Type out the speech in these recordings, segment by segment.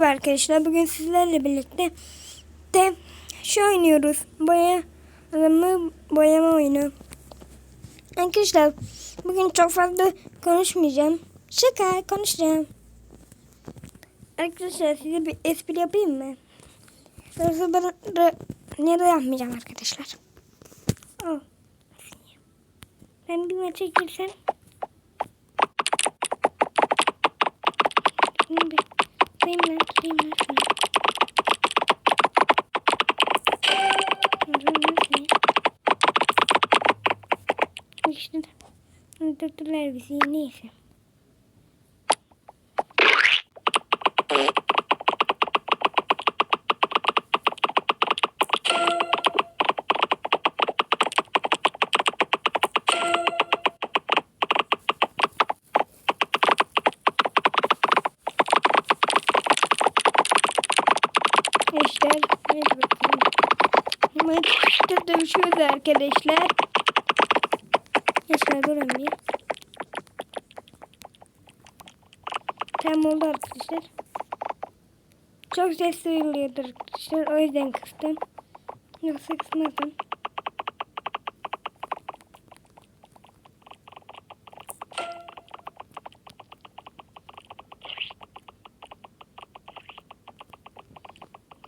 Merhaba Arkadaşlar bugün sizlerle birlikte de şu oynuyoruz. Boya adamı boyama oyunu. Arkadaşlar bugün çok fazla konuşmayacağım. Şaka konuşacağım. Arkadaşlar size bir espri yapayım mı? Yoksa ben de, nerede yapmayacağım arkadaşlar. Ben bir maça girsem. Şimdi şunu. Şunu nasıl? İşte öldürdüler bizi, neyse. Arkadaşlar hadi bakalım. Maçta dövüşüyoruz arkadaşlar. Yaşar durun bir. Tamam oldu arkadaşlar. Çok ses duyuluyordur arkadaşlar. O yüzden kıstım. Yoksa kısmazdım.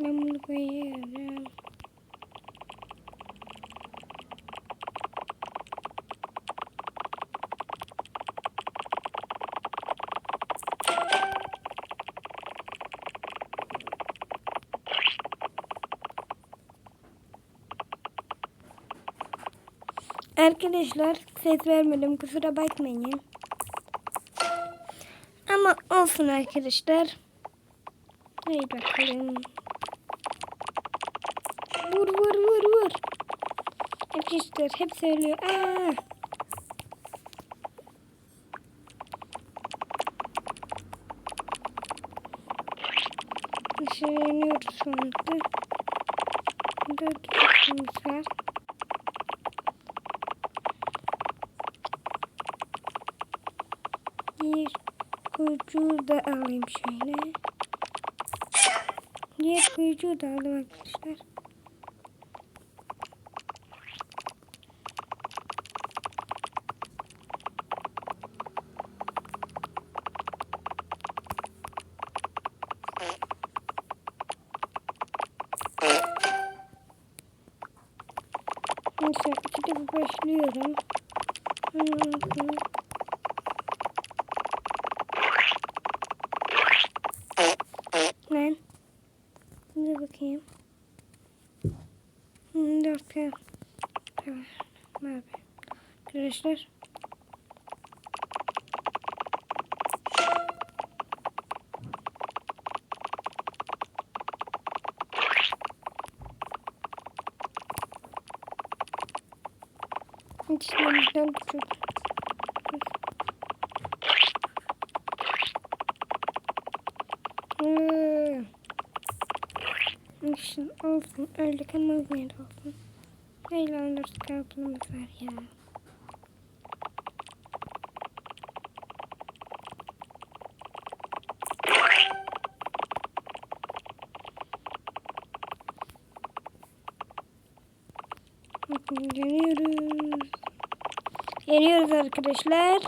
Ben bunu koyuyorum. Arkadaşlar ses vermedim kusura bakmayın. Ama olsun arkadaşlar. Haydi bakalım. Vur vur vur vur. Arkadaşlar hep söylüyor. Aa. Düşünüyoruz şu anda. Dört dakikamiz var. Bir kuyucuğu da alayım şöyle. Diğer kuyucuğu da aldım arkadaşlar. Neyse ikide bir başlıyorum. Hmm. Lan. Bir bakayım. Hmm, dört kere. Tamam. Merhaba. Arkadaşlar. İçlerimizden küçük. Hmm. Olsun, olsun. Öyle kalmaz nerede olsun. Neyle alırız kalbimiz var ya. Bakın Geliyoruz. Geliyoruz arkadaşlar.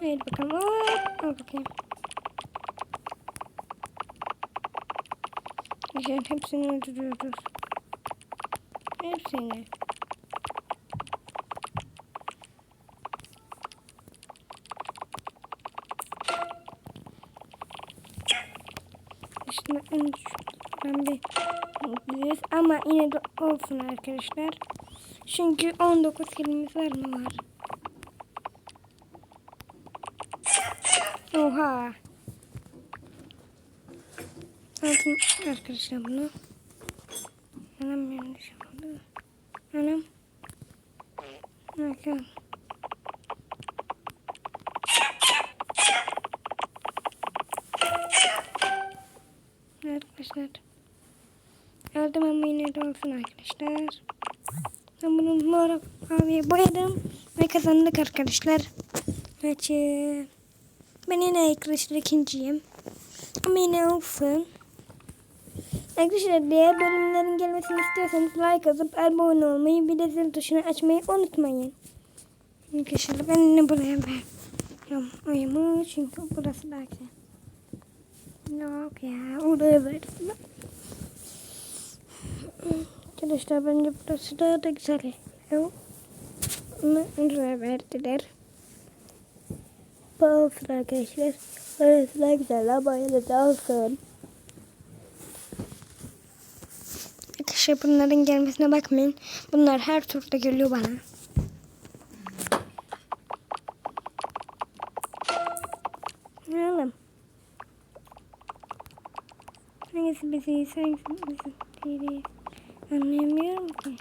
Haydi bakalım. Hop. Bakayım. Arkadaşlar hepsini öldürüyoruz. Hepsini. İşte en şuradan bir mutluyuz. Ama yine de olsun arkadaşlar. Çünkü 19 kilimiz var mı var? Oha. Aldım arkadaşlar bunu. Anam yanlış oldu. Anam. Bakalım. Arkadaşlar. Aldım ama yine de olsun arkadaşlar. Ben bunu mor maviye boyadım ve kazandık arkadaşlar. Maçı. Ben yine arkadaşlar ikinciyim. Ama yine olsun. Arkadaşlar diğer bölümlerin gelmesini istiyorsanız like atıp abone olmayı bir de zil tuşunu açmayı unutmayın. Arkadaşlar ben yine buraya veriyorum oyumu çünkü burası güzel. Yok ya oraya verdim. Arkadaşlar bence burası daha da güzel. Ama oraya verdiler. Olsun arkadaşlar. Orası da güzel ama yine de olsun. Arkadaşlar bunların gelmesine bakmayın. Bunlar her turda geliyor bana. Oğlum? Hangisi bizi hangisi bizi değil. Anlayamıyorum ki.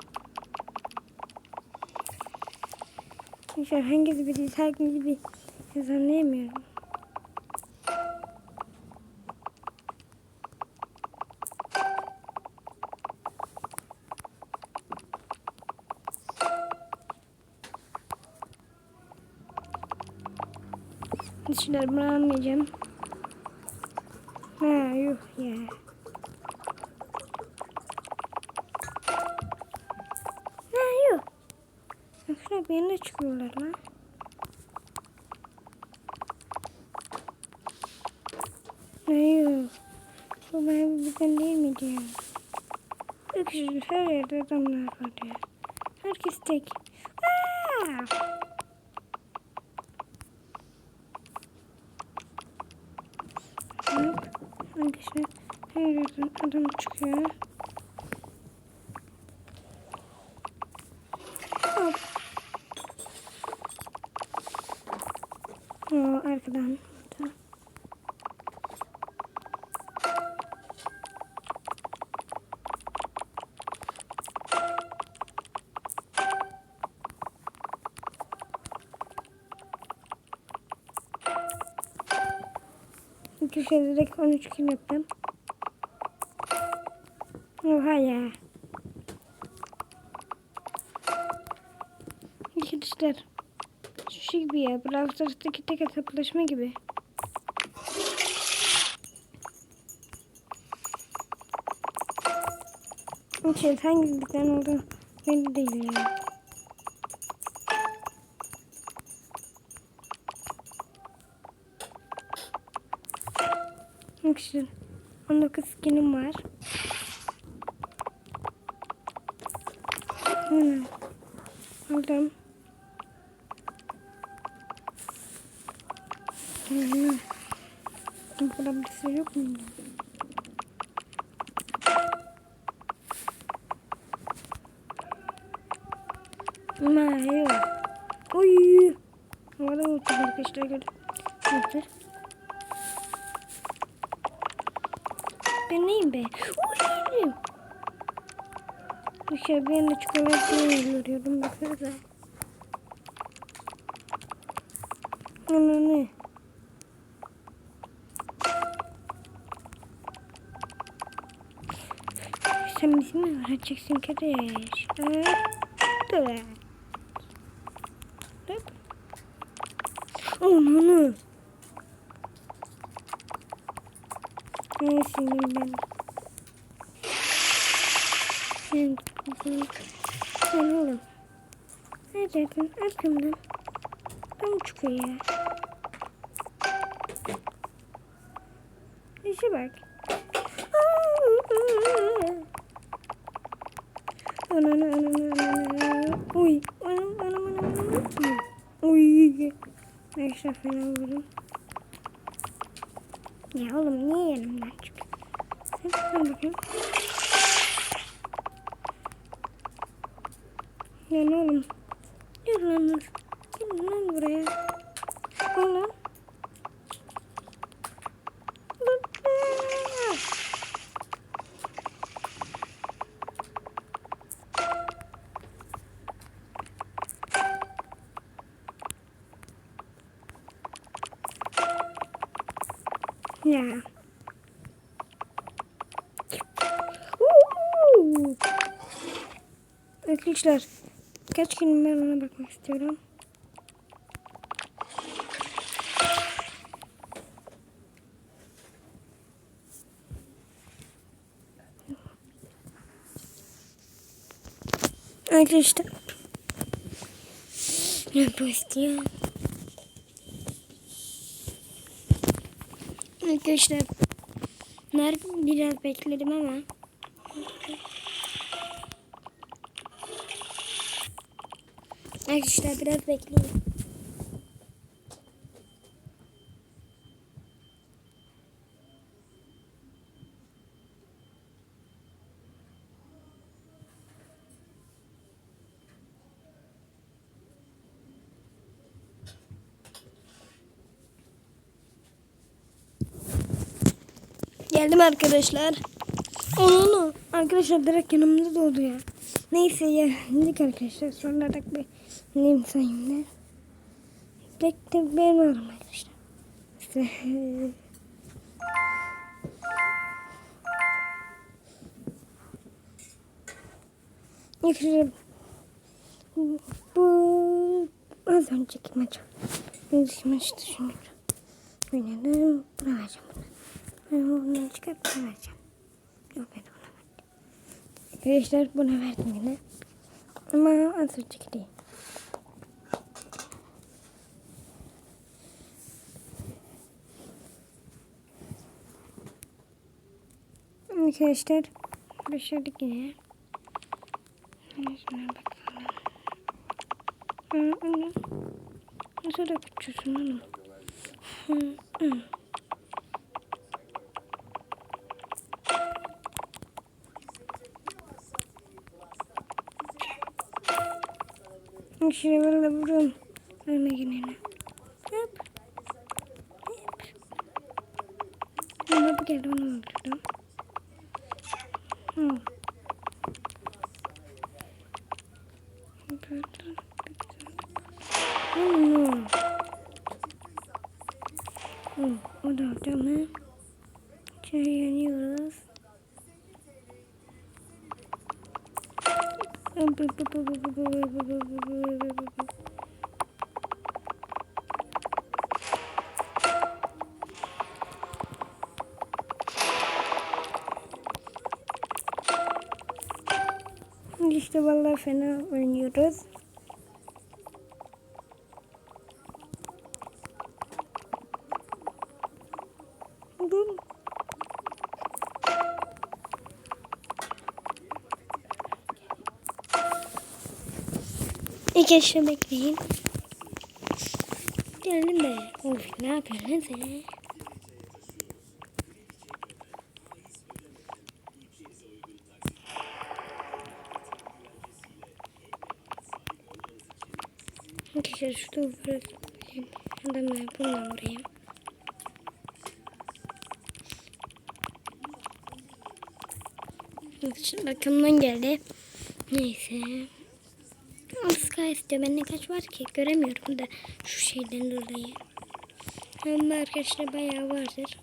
Arkadaşlar hangisi bizi hangisi bizi anlayamıyorum. Dışarı bunu almayacağım. Ha yuh ya. Ha yuh. Bak bir yerine çıkıyorlar lan. Ha yuh. Bu bayağı bir bizden değil miydi ya? Öksüz her yerde adamlar var ya. Herkes tek. Aa! Hop. Arkadaşlar her yerden adam çıkıyor. Hop. O arkadan. Tamam. İki şeyde direkt 13 kill yaptım. Oha ya. Arkadaşlar. Şu şey gibi ya. Brawl Stars'taki tek hesaplaşma gibi. Şey, hangi bizden oldu belli değil ya. Arkadaşlar 19 skinim var. Hmm. Aldım. Hmm. Burada bir şey yok mu? Ama yok. Uy. Havada uçtu arkadaşlar gördüm. Gördüm. Ben neyim be? Uy! Dışarı bir yanda çikolatayı görüyorum. Baksanıza. Ana ne? Sen bizi mi öğreteceksin kardeş? Evet. Hop. Ananı. Neyse ben. Sen kızım. Sen oğlum. Nereden? Arkamdan. Tam çıkıyor ya. İşe bak. Ananı ananı ananı. Uy. Anam anam anam anam. Uy. Neyse fena vurdum. Ya oğlum niye yanımdan çıkıyor? Sen sen bakayım. Ya ne oğlum? Gel lan. Gel lan buraya. Oğlum. arkadaşlar. Kaç gün ben ona bakmak istiyorum. Arkadaşlar. Ne bu istiyor? Arkadaşlar. Nerede biraz bekledim ama. Arkadaşlar biraz bekleyin. Geldim arkadaşlar. Onu arkadaşlar direkt yanımda doldu ya. Neyse ya geldik arkadaşlar. Sonra da bir neyim sayayım ne? Direkt de benim varım arkadaşlar. İşte, Arkadaşlar bu az önceki maç. Biz maç düşünüyorum. Oynadım. Buna vereceğim bunu. Ben bunu çıkarıp vereceğim. Yok ben de buna verdim. Yine. Ama az önceki değil. Arkadaşlar başardık yine. Şuna bakalım. Nasıl da küçüksün onu? Hı. Şuraya böyle vuruyorum. Ölme gelene. Hop. Hop. Ama bu geldi onu öldürdüm. Hı. Hı. Hı. O da orada mı? Şöyle yanıyoruz. İşte vallahi fena oynuyoruz. Dur. İlk eşya bekleyin. Geldim be. Of ne yapıyorsun sen? Arkadaşlar şurada vurayım. Adamı bununla vurayım. Şimdi arkamdan geldi. Neyse. Sky istiyor. Bende kaç var ki? Göremiyorum da şu şeyden dolayı. Ama arkadaşlar bayağı vardır.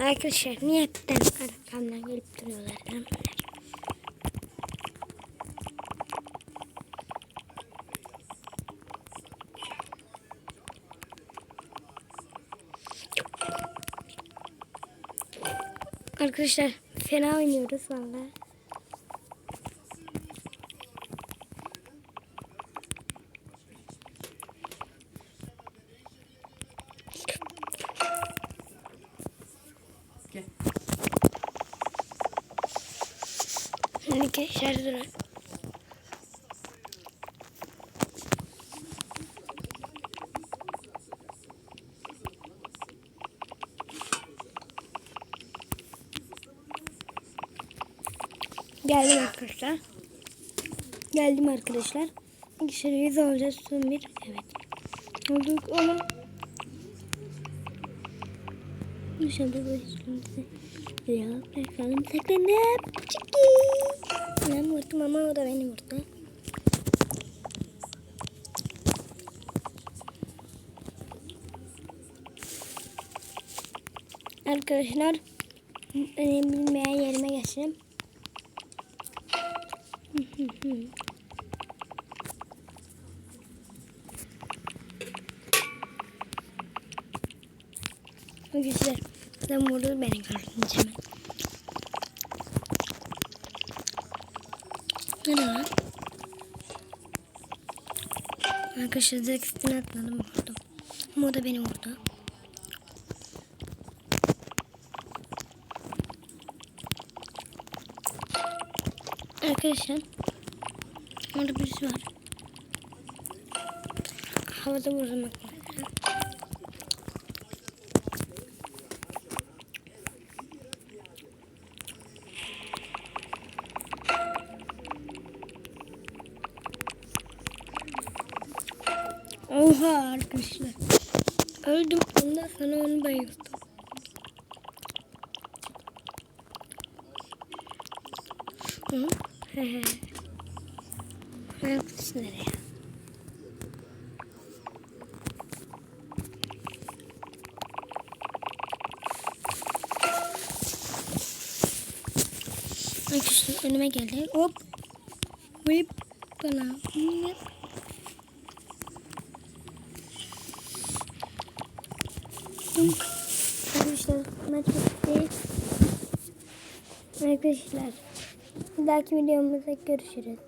Arkadaşlar niye hepten arkamdan gelip duruyorlar? lan bunlar? Arkadaşlar fena oynuyoruz vallahi. Durun. Geldim arkadaşlar. Geldim arkadaşlar. Yüz olacağız son bir. Evet. Olduk oğlum. Dışarıda böyle üstümüzde. Ya bakalım saklanıp. Ben vurdum ama o da beni vurdu. Arkadaşlar benim bilmeyen yerime geçelim. Arkadaşlar sen vurdu beni gördünüz hemen. Nerede lan? Arkadaşlar direkt üstüne atladım vurdum. Ama o da beni vurdu. Arkadaşlar orada birisi var. Havada vurmak üzere. Oha arkadaşlar. Ondan sonra onu bayıldım. Hı? He he. Arkadaşlar ya. Arkadaşlar önüme geldi. Hop. Whip. Bana. Whip. Arkadaşlar maç bitti. Arkadaşlar bir dahaki videomuzda görüşürüz.